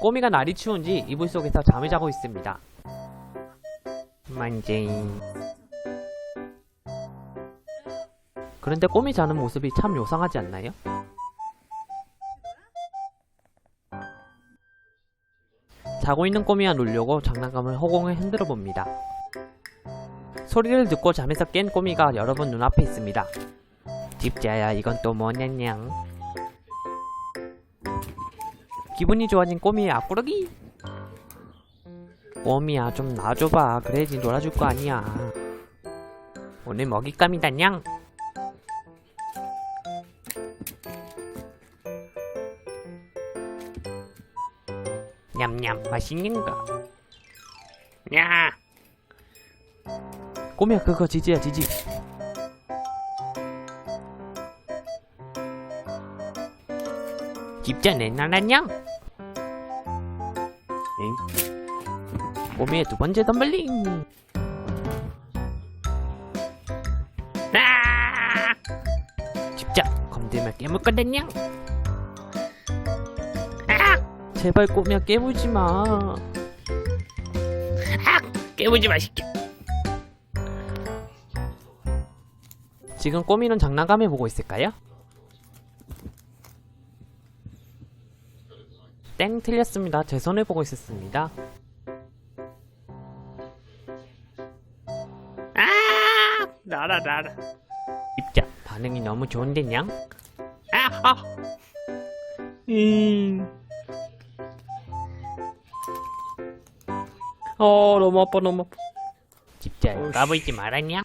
꼬미가 날이 추운지 이불 속에서 잠을 자고 있습니다. 만쟁. 그런데 꼬미 자는 모습이 참 요상하지 않나요? 자고 있는 꼬미와 놀려고 장난감을 허공에 흔들어 봅니다. 소리를 듣고 잠에서 깬 꼬미가 여러분 눈앞에 있습니다. 집자야 이건 또 뭐냐냥 기분이 좋아진 꼬미의 앞구르기? 꼬미야 좀 놔줘봐. 그래야지 놀아줄 거 아니야. 오늘 먹잇감이다 냥. 냠냠 맛있는가 야 꼬미야 그거 지지야 지지 집자 내놔라냥 엥? 꼬미의 두 번째 덤블링 아! 집자 검들면 깨물 거다냥 아! 제발 꼬미야 깨물지 마 깨우지 마시게. 지금 꼬미는 장난감을 보고 있을까요? 땡 틀렸습니다. 제 손을 보고 있었습니다. 아, 나라 나라. 입자 반응이 너무 좋은데 냥? 아, 아. 음. 어, 너무 아파, 너무 아파. 집자. 까불지 말았냐?